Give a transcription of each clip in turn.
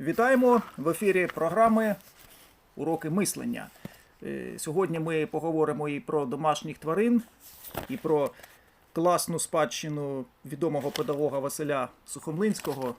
Вітаємо в ефірі програми Уроки мислення. Е, Сьогодні ми поговоримо і про домашніх тварин, і про класну спадщину відомого педагога Василя Сухомлинського.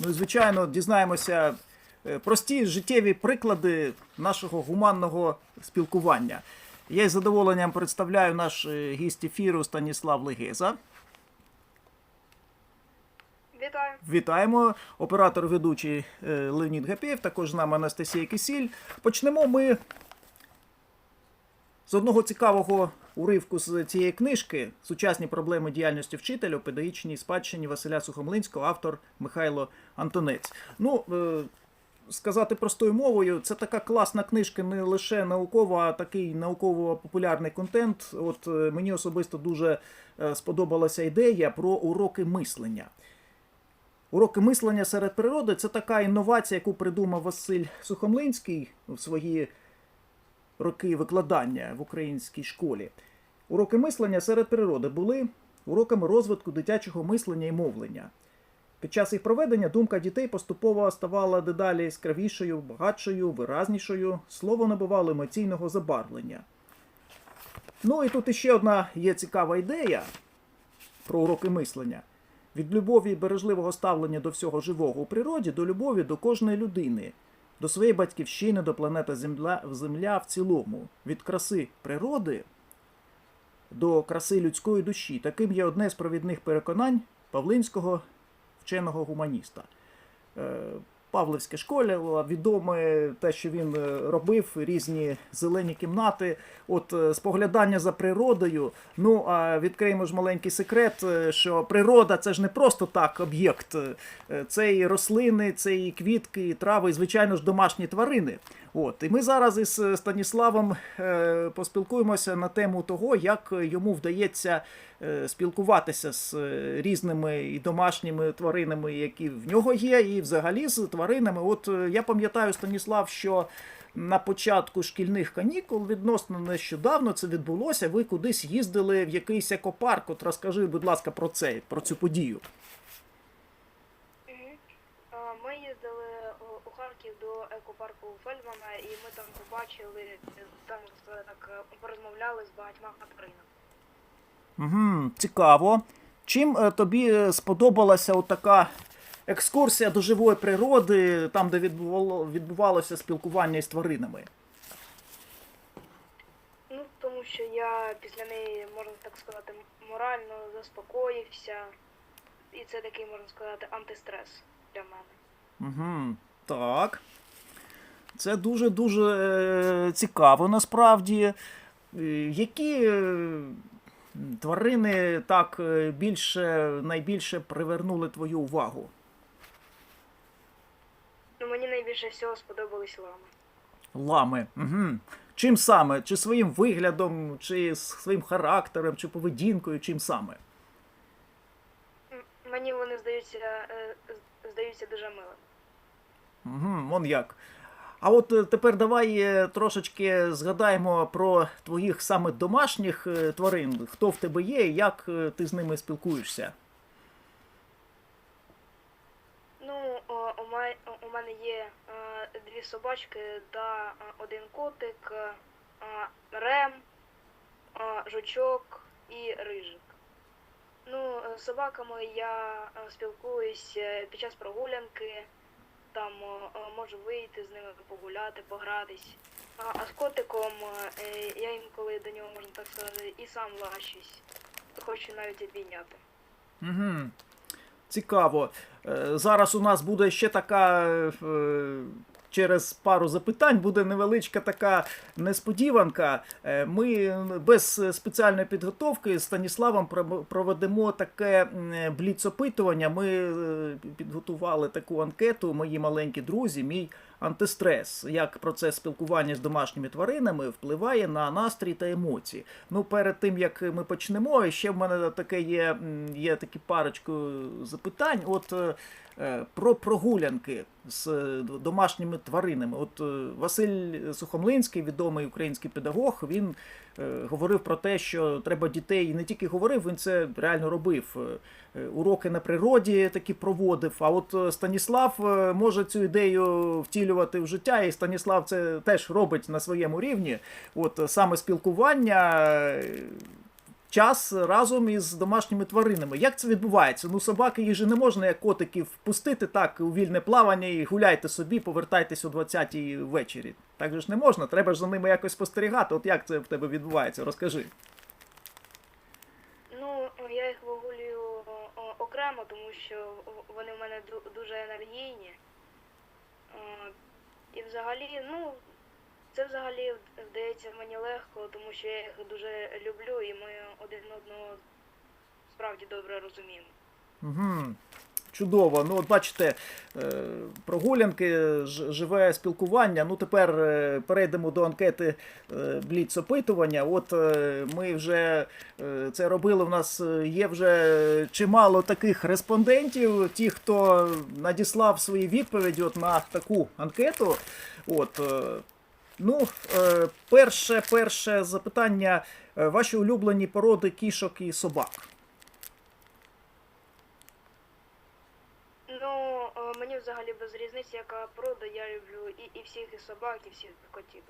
Ну і звичайно, дізнаємося е, прості життєві приклади нашого гуманного спілкування. Я із задоволенням представляю наш е, гість ефіру Станіслав Легеза. Вітаю. Вітаємо. Оператор ведучий е, Леонід Гапєєв, також з нами Анастасія Кисіль. Почнемо ми з одного цікавого уривку з цієї книжки Сучасні проблеми діяльності вчителя у педагогічній спадщині Василя Сухомлинського, автор Михайло Антонець. Ну, е, сказати простою мовою, це така класна книжка, не лише наукова, а такий науково-популярний контент. От е, мені особисто дуже сподобалася ідея про уроки мислення. Уроки мислення серед природи це така інновація, яку придумав Василь Сухомлинський в свої роки викладання в українській школі. Уроки мислення серед природи були уроками розвитку дитячого мислення і мовлення. Під час їх проведення думка дітей поступово ставала дедалі яскравішою, багатшою, виразнішою, слово набувало емоційного забарвлення. Ну і тут іще одна є цікава ідея про уроки мислення. Від любові і бережливого ставлення до всього живого у природі до любові до кожної людини, до своєї батьківщини, до планети Земля, Земля в цілому, від краси природи до краси людської душі. Таким є одне з провідних переконань павлинського вченого гуманіста. Е, школі. відоме те, що він е, робив, різні зелені кімнати, от е, споглядання за природою. Ну а відкриємо ж маленький секрет, е, що природа це ж не просто так об'єкт. Це і рослини, це і квітки, і трави, і звичайно ж домашні тварини. От і ми зараз із е, Станіславом е, поспілкуємося на тему того, як йому вдається е, спілкуватися з різними і домашніми тваринами, які в нього є, і взагалі з тваринами. От я пам'ятаю, Станіслав, що на початку шкільних канікул відносно нещодавно це відбулося. Ви кудись їздили в якийсь екопарк. От розкажи, будь ласка, про це, про цю подію. Ми їздили у- у Харків до екопарку Фельдмана, і ми там побачили, е, там е, так е, порозмовляли з багатьма тваринами. Угу, цікаво. Чим е, тобі е, сподобалася от така екскурсія до живої природи, там, де відбувалося спілкування із тваринами? Ну, тому що я після неї, можна так сказати, морально заспокоївся. І це такий, можна сказати, антистрес для мене. Угу, так. Це дуже-дуже е, цікаво насправді. Е, Які е, тварини так більше, найбільше привернули твою увагу? Ну, мені найбільше всього сподобались лами. Лами. Угу. Чим саме? Чи своїм виглядом, чи своїм характером, чи поведінкою, чим саме? Мені вони здаються, здаються дуже милими. Угу, вон як. А от е, тепер давай е, трошечки згадаємо про твоїх саме домашніх е, тварин. Хто в тебе є і як ти з ними спілкуєшся? Ну, у, мене є дві собачки та один котик, рем, жучок і рижик. Ну, е, з собаками я е, спілкуюсь е, під час прогулянки, там можу вийти з ними погуляти, погратись. А, а з котиком я інколи до нього, можна так сказати, і сам лащусь. Хочу навіть обійняти. Угу. Цікаво. Зараз у нас буде ще така. Е, Через пару запитань буде невеличка така несподіванка. Е, Ми без спеціальної підготовки з Станіславом проведемо таке бліцопитування. Ми е, підготували таку анкету, мої маленькі друзі, мій антистрес, як процес спілкування з домашніми тваринами впливає на настрій та емоції. Ну, перед тим як ми почнемо, ще в мене таке є, є такі парочку запитань. От е, е, про прогулянки з е, домашніми тваринами. От Василь Сухомлинський, відомий український педагог, він говорив про те, що треба дітей і не тільки говорив, він це реально робив. Е, е, Уроки на природі такі проводив. А от е, Станіслав е, може цю ідею втілювати в життя, і Станіслав це теж робить на своєму рівні. От е, саме спілкування. Час разом із домашніми тваринами. Як це відбувається? Ну, собаки їх же не можна, як котиків, пустити так у вільне плавання і гуляйте собі, повертайтесь о 20-й ввечері. Так же ж не можна, треба ж за ними якось спостерігати. От як це в тебе відбувається? Розкажи. Ну, я їх вигулюю окремо, тому що вони в мене дуже енергійні. І взагалі, ну, це взагалі вдається мені легко, тому що я їх дуже люблю і ми один одного справді добре розуміємо. Угу. Чудово. Ну, от бачите, е, прогулянки, живе спілкування. Ну, тепер е, перейдемо до анкети е, бліц опитування. От ми вже це робили. У нас є вже чимало таких респондентів, ті, хто надіслав свої відповіді от на таку анкету. От, ну, е, перше, перше запитання: Е, ваші улюблені породи кішок і собак. Ну, е, мені взагалі без різниці, яка порода, я люблю і, і всіх і собак, і всіх котів.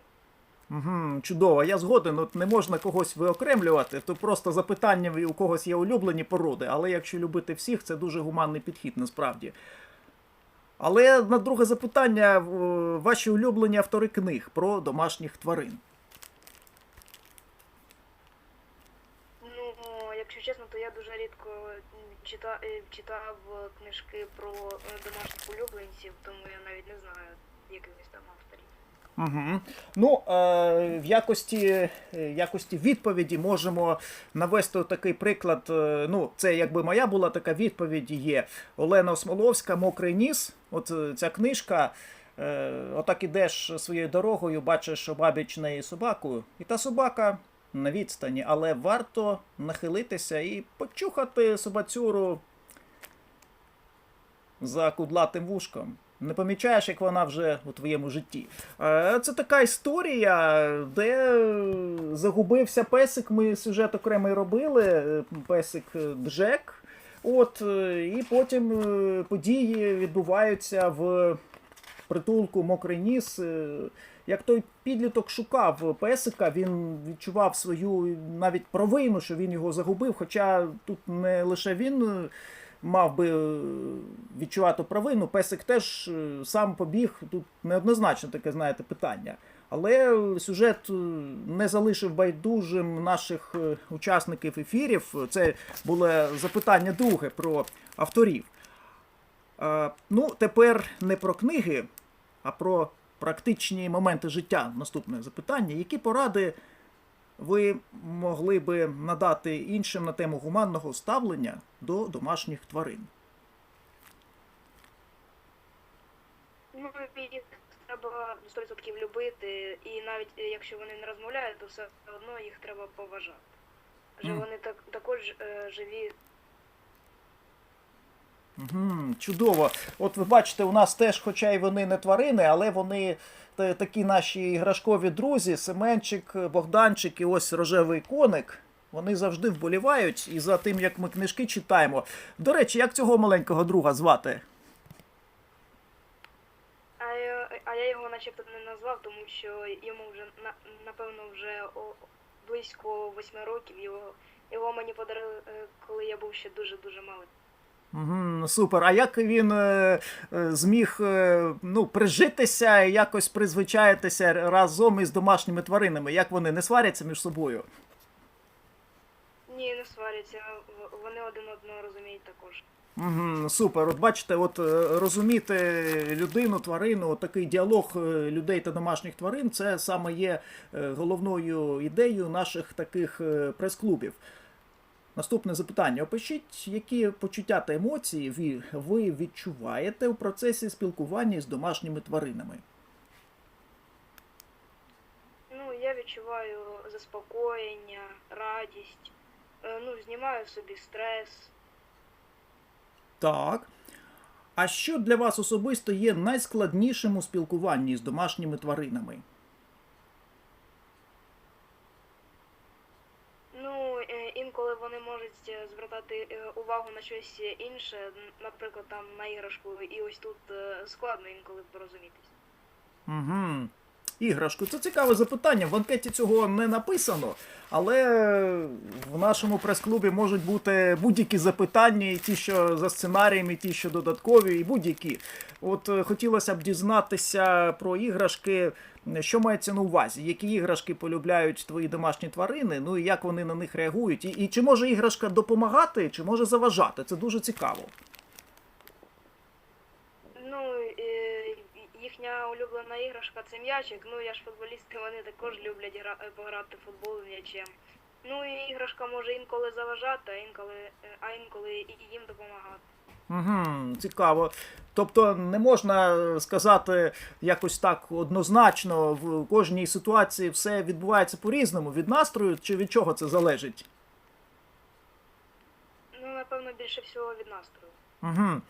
Угу, чудово, я згоден. От не можна когось виокремлювати, то просто запитання у когось є улюблені породи, але якщо любити всіх, це дуже гуманний підхід насправді. Але на друге запитання: ваші улюблені автори книг про домашніх тварин. Ну, якщо чесно, то я дуже рідко чита, е, читав книжки про е, домашніх улюбленців, тому я навіть не знаю якихось там авторів. Угу. Ну, е, в якості, е, якості відповіді можемо навести такий приклад. е, Ну, це якби моя була така відповідь. Є Олена Осмоловська, Мокрий ніс. От е, ця книжка. Е, отак ідеш своєю дорогою, бачиш обабіч неї собаку, і та собака на відстані, але варто нахилитися і почухати собацюру за кудлатим вушком. Не помічаєш, як вона вже у твоєму житті. Е, Це така історія, де загубився песик. Ми сюжет окремий робили. е, Песик е, Джек. От, і потім події відбуваються в притулку Мокрий ніс. Як той підліток шукав песика, він відчував свою навіть провину, що він його загубив. Хоча тут не лише він мав би е, відчувати провину, песик теж е, сам побіг. Тут неоднозначно таке, знаєте, питання. Але сюжет е, не залишив байдужим наших учасників ефірів. Це було запитання друге про авторів. Ну, тепер не про книги, а про практичні моменти життя. Наступне запитання. Які поради ви могли би надати іншим на тему гуманного ставлення до домашніх тварин? Ну, їх треба 100% любити, і навіть е, якщо вони не розмовляють, то все одно їх треба поважати. Адже Мгм. вони так, також е, живі. Чудово. От ви бачите, у нас теж, хоча й вони не тварини, але вони такі наші іграшкові друзі, Семенчик, Богданчик і ось рожевий коник. Вони завжди вболівають і за тим, як ми книжки читаємо. До речі, як цього маленького друга звати? А, я- а я його начебто не назвав, тому що йому вже напевно вже близько восьми років. Його, його мені подарили, е, коли я був ще дуже-дуже малий. Угу, супер. А як він е, е, зміг е, ну, прижитися і якось призвичаїтися разом із домашніми тваринами? Як вони не сваряться між собою? Ні, не сваряться, вони один одного розуміють також. Угу, супер. От бачите, от розуміти людину, тварину, от такий діалог людей та домашніх тварин, це саме є головною ідеєю наших таких прес-клубів. Наступне запитання. Опишіть, які почуття та емоції ви, відчуваєте у процесі спілкування з домашніми тваринами? Ну, я відчуваю заспокоєння, радість, е, ну, знімаю собі стрес. Так. А що для вас особисто є найскладнішим у спілкуванні з домашніми тваринами? Ну, е, інколи можуть е, звертати е, увагу на щось інше, наприклад, там на іграшку, і ось тут е, складно інколи порозумітись. Угу. Іграшку, це цікаве запитання. В анкеті цього не написано, але в нашому прес-клубі можуть бути будь-які запитання, і ті, що за сценарієм, і ті, що додаткові, і будь-які. От е, хотілося б дізнатися про іграшки, що мається на увазі, які іграшки полюбляють твої домашні тварини, ну і як вони на них реагують, і, і чи може іграшка допомагати, чи може заважати. Це дуже цікаво. Ну, е, їхня улюблена іграшка це м'ячик. Ну, я ж футболісти, вони також люблять гра... е, пограти в футбол м'ячем. Ну і іграшка може інколи заважати, а інколи, е, а інколи і їм допомагати. Угу, цікаво. Тобто не можна сказати якось так однозначно в кожній ситуації все відбувається по-різному. Від настрою чи від чого це залежить? Ну, напевно, більше всього від настрою. Угу.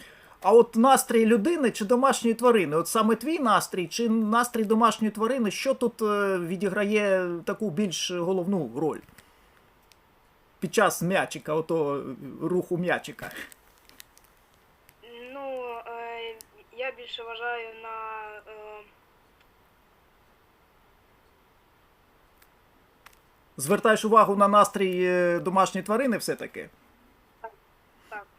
А от настрій людини чи домашньої тварини? От саме твій настрій чи настрій домашньої тварини, що тут е, відіграє таку більш головну роль? Під час м'ячика, ото е, руху м'ячика. Ну, е, я більше вважаю на. Е, Звертаєш увагу на настрій е, домашньої тварини все-таки?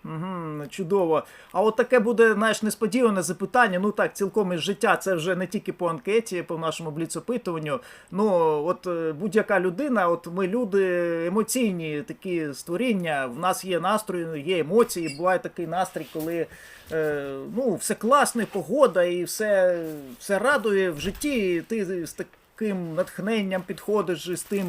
Угу, чудово. А от таке буде, знаєш, несподіване запитання. Ну так, цілком із життя. Це вже не тільки по анкеті, по нашому бліцопитуванню. Ну, от е, будь-яка людина, от ми люди емоційні такі створіння. В нас є настрої, є емоції. Буває такий настрій, коли е, ну, все класне, погода і все, все радує в житті. І ти з таким натхненням підходиш з тим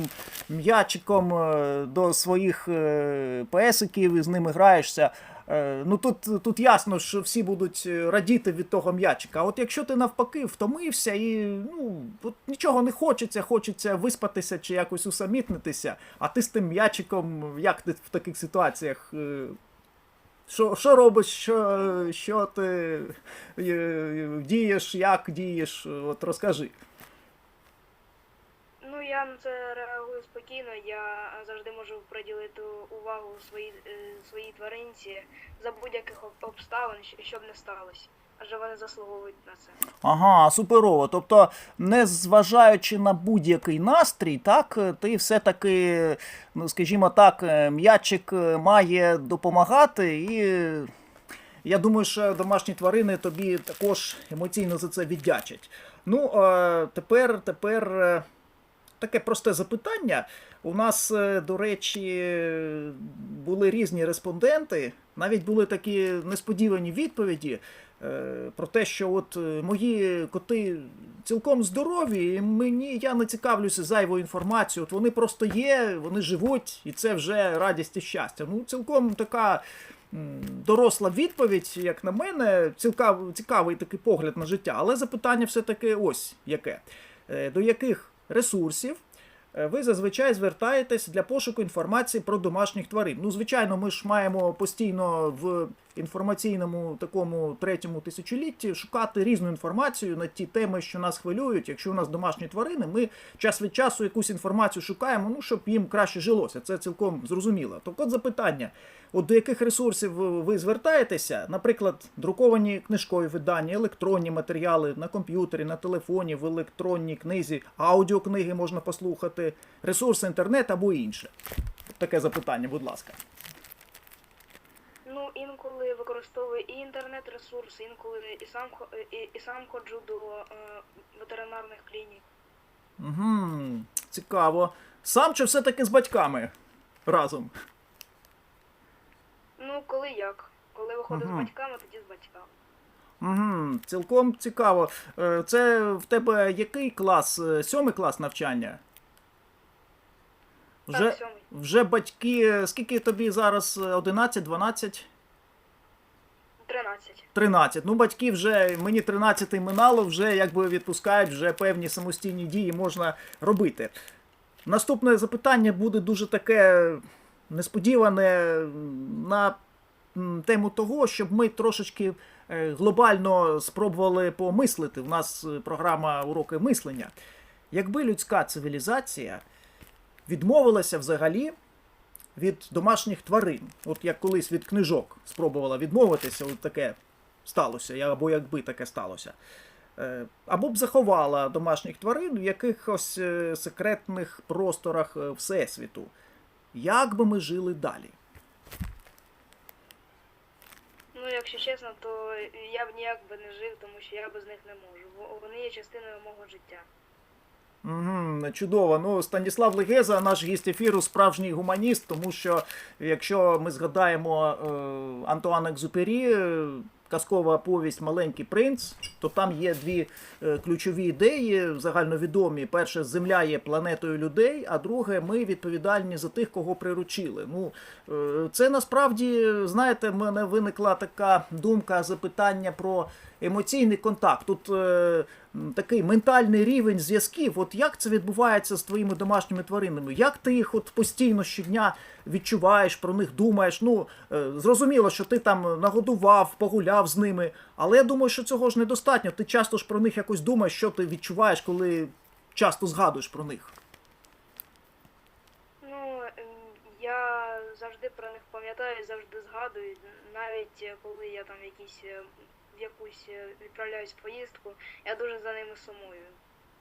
м'ячиком е, до своїх е, песиків і з ними граєшся. Е, Ну тут, тут ясно, що всі будуть радіти від того м'ячика. А от якщо ти навпаки втомився і ну, от нічого не хочеться, хочеться виспатися чи якось усамітнитися, а ти з тим м'ячиком, як ти в таких ситуаціях? Що, що робиш, що, що ти дієш, як дієш? От розкажи. Ну, я на це реагую спокійно. Я завжди можу приділити увагу своїй, е, своїй тваринці за будь-яких обставин, щоб не сталося. Адже вони заслуговують на це. Ага, суперово. Тобто, не зважаючи на будь-який настрій, так, ти все-таки, ну скажімо так, е, м'ячик е, має допомагати, і я думаю, що домашні тварини тобі також емоційно за це віддячать. Ну, тепер, тепер. Таке просте запитання. У нас, е, до речі, були різні респонденти, навіть були такі несподівані відповіді е, про те, що от е, мої коти цілком здорові, і мені я не цікавлюся зайвою інформацією. От вони просто є, вони живуть, і це вже радість і щастя. Ну, цілком така доросла відповідь, як на мене, цікавий, цікавий такий погляд на життя. Але запитання все-таки ось яке: до яких ресурсів е, ви зазвичай звертаєтесь для пошуку інформації про домашніх тварин. Ну, звичайно, ми ж маємо постійно в інформаційному такому третьому тисячолітті шукати різну інформацію на ті теми, що нас хвилюють. Якщо у нас домашні тварини, ми час від часу якусь інформацію шукаємо, ну щоб їм краще жилося. Це цілком зрозуміло. Так от запитання: от до яких ресурсів ви звертаєтеся? Наприклад, друковані книжкові видання, електронні матеріали на комп'ютері, на телефоні, в електронній книзі, аудіокниги можна послухати, ресурси інтернет або інше. Таке запитання, будь ласка. Ну, інколи використовую і інтернет-ресурси, інколи і сам і, і сам ходжу до е, ветеринарних клінік. Угу, цікаво. Сам чи все-таки з батьками разом? Ну, коли як? Коли виходив Мгм. з батьками, тоді з батьками. Угу, цілком цікаво. Е, Це в тебе який клас? Е, Сьомий клас навчання? Вже, Так, вже батьки, скільки тобі зараз? 11, 12? 13. 13. Ну, батьки вже, мені 13 минало, вже якби відпускають, вже певні самостійні дії можна робити. Наступне запитання буде дуже таке несподіване на тему того, щоб ми трошечки е, глобально спробували помислити. У нас е, програма уроки мислення. Якби людська цивілізація відмовилася взагалі від домашніх тварин, от як колись від книжок спробувала відмовитися, от таке сталося, або якби таке сталося. Е, Або б заховала домашніх тварин в якихось е, секретних просторах е, Всесвіту. Як би ми жили далі? Ну, якщо чесно, то я б ніяк би не жив, тому що я без них не можу. Вони є частиною мого життя. Угу, чудово. Ну, Станіслав Легеза, наш гість ефіру, справжній гуманіст, тому що якщо ми згадаємо е, Антуана Екзюпері, е, казкова повість Маленький принц, то там є дві е, ключові ідеї загальновідомі. Перше, земля є планетою людей, а друге, ми відповідальні за тих, кого приручили. Ну, е, це насправді, знаєте, в мене виникла така думка, запитання про емоційний контакт. Тут е, такий ментальний рівень зв'язків. От як це відбувається з твоїми домашніми тваринами? Як ти їх от постійно щодня відчуваєш, про них думаєш? Ну е, зрозуміло, що ти там нагодував, погуляв з ними, але я думаю, що цього ж недостатньо. Ти часто ж про них якось думаєш, що ти відчуваєш, коли часто згадуєш про них. Ну, ем, я завжди про них пам'ятаю, завжди згадую, навіть е, коли я там якісь, е, в якусь е, відправляюсь в поїздку, я дуже за ними сумую.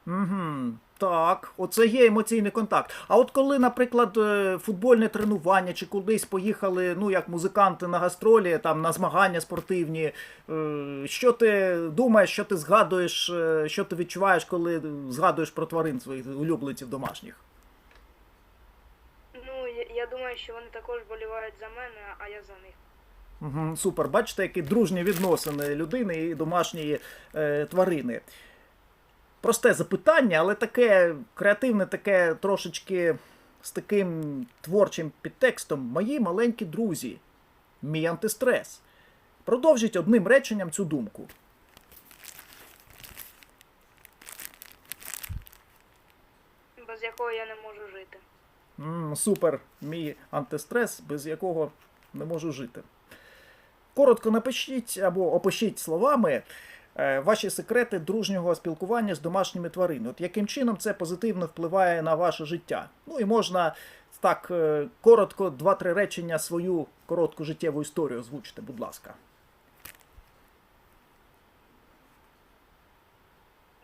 Угу, так, оце є емоційний контакт. А от коли, наприклад, е, футбольне тренування чи кудись поїхали, ну як музиканти на гастролі, там на змагання спортивні, е, що ти думаєш, що ти згадуєш, що ти відчуваєш, коли згадуєш про тварин своїх улюбленців домашніх? Ну, я, я думаю, що вони також болівають за мене, а я за них. Угу, супер, бачите, які дружні відносини людини і домашньої е, тварини. Просте запитання, але таке креативне, таке трошечки з таким творчим підтекстом. Мої маленькі друзі, мій антистрес. Продовжіть одним реченням цю думку. без якого я не можу жити. М, супер, мій антистрес, без якого не можу жити. Коротко напишіть або опишіть словами е, ваші секрети дружнього спілкування з домашніми тваринами. От яким чином це позитивно впливає на ваше життя? Ну і можна так е, коротко, два-три речення свою коротку життєву історію озвучити, будь ласка.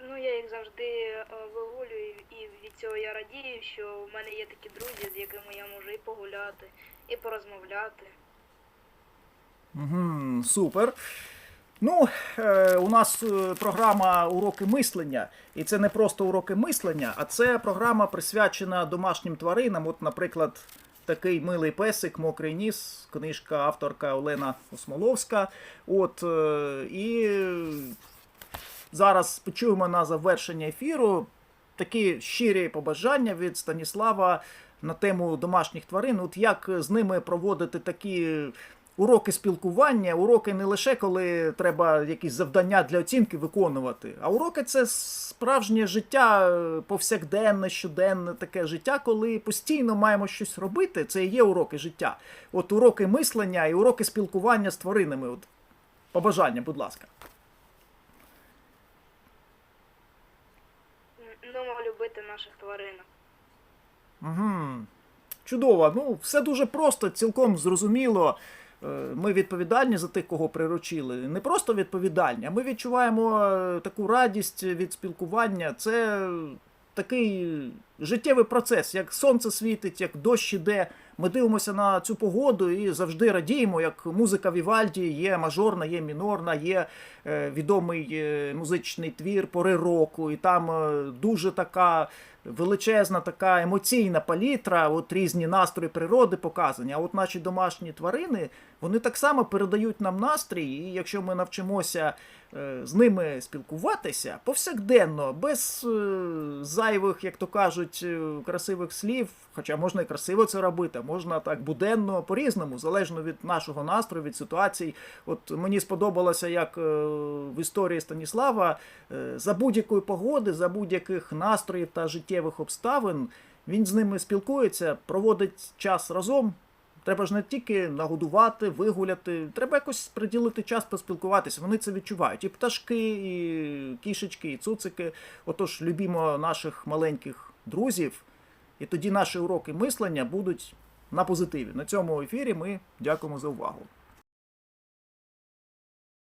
Ну, я їх завжди е, вигулюю, і від цього я радію, що в мене є такі друзі, з якими я можу і погуляти, і порозмовляти. Угу, супер. Ну, е, у нас е, програма уроки мислення, і це не просто уроки мислення, а це програма присвячена домашнім тваринам. От, наприклад, такий милий песик, мокрий ніс, книжка авторка Олена Осмоловська. От, е, і зараз почуємо на завершення ефіру такі щирі побажання від Станіслава на тему домашніх тварин. От як з ними проводити такі уроки спілкування, уроки не лише коли треба якісь завдання для оцінки виконувати, а уроки це справжнє життя, е, повсякденне, щоденне таке життя, коли постійно маємо щось робити. Це і є уроки життя. От уроки мислення і уроки спілкування з тваринами. От побажання, будь ласка. Ну, любити наших тваринок. Угу. Чудово. Ну, все дуже просто, цілком зрозуміло. Е, Ми відповідальні за тих, кого приручили. Не просто відповідальні, а ми відчуваємо е, таку радість від спілкування. Це такий життєвий процес, як сонце світить, як дощ іде. Ми дивимося на цю погоду і завжди радіємо, як музика Вівальді є мажорна, є мінорна, є е, відомий музичний твір пори року, і там дуже така величезна така емоційна палітра, от різні настрої природи показані. А от наші домашні тварини вони так само передають нам настрій, і якщо ми навчимося е, з ними спілкуватися повсякденно, без е, зайвих, як то кажуть, е, красивих слів, хоча можна і красиво це робити, можна так буденно, по-різному, залежно від нашого настрою, від ситуацій. От мені сподобалося, як в історії Станіслава за будь-якої погоди, за будь-яких настроїв та життєвих обставин він з ними спілкується, проводить час разом. Треба ж не тільки нагодувати, вигуляти, треба якось приділити час поспілкуватися. Вони це відчувають. І пташки, і кішечки, і цуцики. Отож, любімо наших маленьких друзів, і тоді наші уроки мислення будуть на позитиві. На цьому ефірі ми дякуємо за увагу.